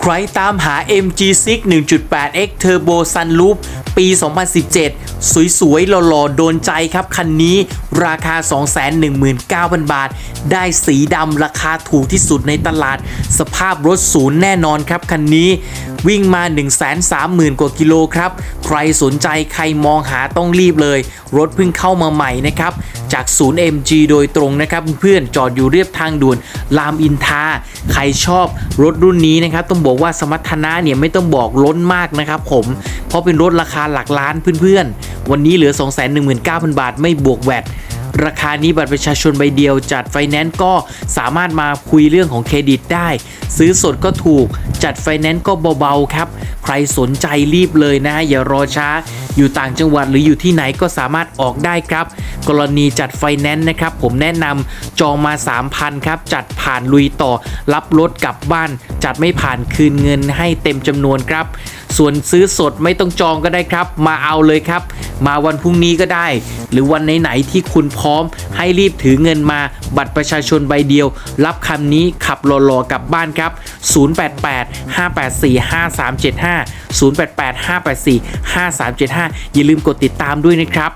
ใครตามหา MG6 1.8X Turbo Sunroof ปี 2017 สวยๆหล่อๆ โดนใจครับคันนี้ราคา 219,000 บาท ได้สีดำราคาถูกที่สุดในตลาด สภาพรถศูนย์แน่นอนครับคันนี้วิ่งมา 130,000 กว่ากิโลครับ ใครสนใจใครมองหาต้องรีบเลย รถเพิ่งเข้ามาใหม่นะครับ จากศูนย์ MG โดยตรงนะครับ เพื่อนๆจอดอยู่เรียบทางด่วนรามอินทราใครชอบรถรุ่นนี้นะครับ ต้องบอกว่าสมรรถนะเนี่ยไม่ต้องบอกล้นมากนะครับผม เพราะเป็นรถราคาหลักล้านเพื่อนๆ วันนี้เหลือ 219,000 บาทไม่บวกแวด ราคานี้บัตรประชาชนใบเดียวจัดไฟแนนซ์ก็สามารถมาคุยเรื่องของเครดิตได้ซื้อสดก็ถูก จัดไฟแนนซ์ก็เบาๆครับ ใครสนใจรีบเลยนะ อย่ารอช้า อยู่ต่างจังหวัดหรืออยู่ที่ไหนก็สามารถออกได้ครับ กรณีจัดไฟแนนซ์นะครับ ผมแนะนำจองมา 3,000ครับ จัดผ่านลุยต่อ รับรถกลับบ้าน จัดไม่ผ่านคืนเงินให้เต็มจำนวนครับ ส่วนซื้อสดไม่ต้องจองก็ได้ครับ มาเอาเลยครับ มาวันพรุ่งนี้ก็ได้ หรือวันไหนๆที่คุณพร้อมให้รีบถือเงินมาบัตรประชาชนใบเดียว รับคำนี้ขับหล่อๆกลับบ้านครับ 088 584 5375 088 584 5375 อย่าลืมกดติดตามด้วยนะครับ